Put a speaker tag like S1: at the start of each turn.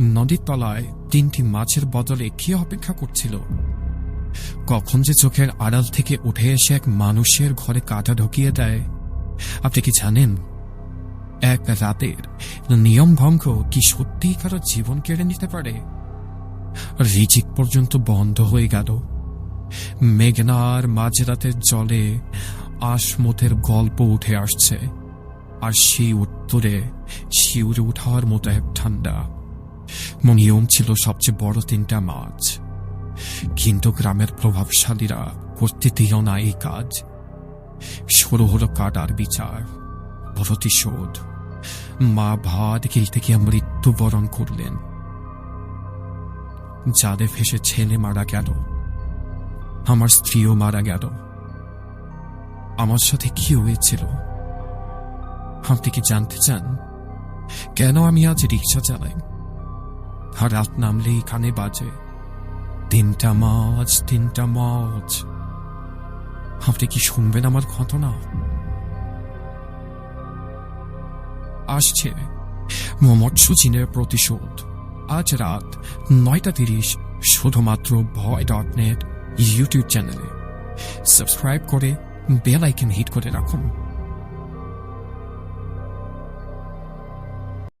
S1: নদীর তলায় তিনটি মাছের বদলে কি অপেক্ষা করছিল? কখন যে চোখের আড়াল থেকে উঠে এসে এক মানুষের ঘরে কাটা ঢুকিয়ে দেয়। আপনি কি জানেন? এক রাতের নিয়ম ভঙ্গ কি সত্যিই কারও জীবন কেড়ে নিতে পারে? রিজিক পর্যন্ত বন্ধ হয়ে গেল। মেঘনার মাঝরাতের জলে আসমতের গল্প উঠে আসছে। আর সেই উত্তরে শিউরে উঠার মতো এক ঠান্ডা। মনিয়ম ছিল সবচেয়ে বড় তিনটা মাছ। কিন্তু গ্রামের প্রভাবশালীরা করতে দিল না এই কাজ। শুরু হলো কাটার বিচার, প্রতিশোধ। মা ভাত গিলতে গিয়ে মৃত্যুবরণ করলেন। যাদের ভেসে ছেলে মারা গেল, আমার স্ত্রীও মারা গেল। আমার সাথে কি হয়েছিল? আপনি কি জানতে চান? কেন আমি আজ রিক্সা চালাই? রাত নামলেই কানে বাজে। তিনটা মাছ তিনটা মাছ। আপনি কি শুনবেন আমার ঘটনা? আসছে মমৎস্য চীনের প্রতিশোধ। আজ রাত নয়টা তিরিশ শুধুমাত্র ভয় ডট নেট ইউটিউব চ্যানেলে। সাবস্ক্রাইব করে বেল আইকন হিট করে রাখুন।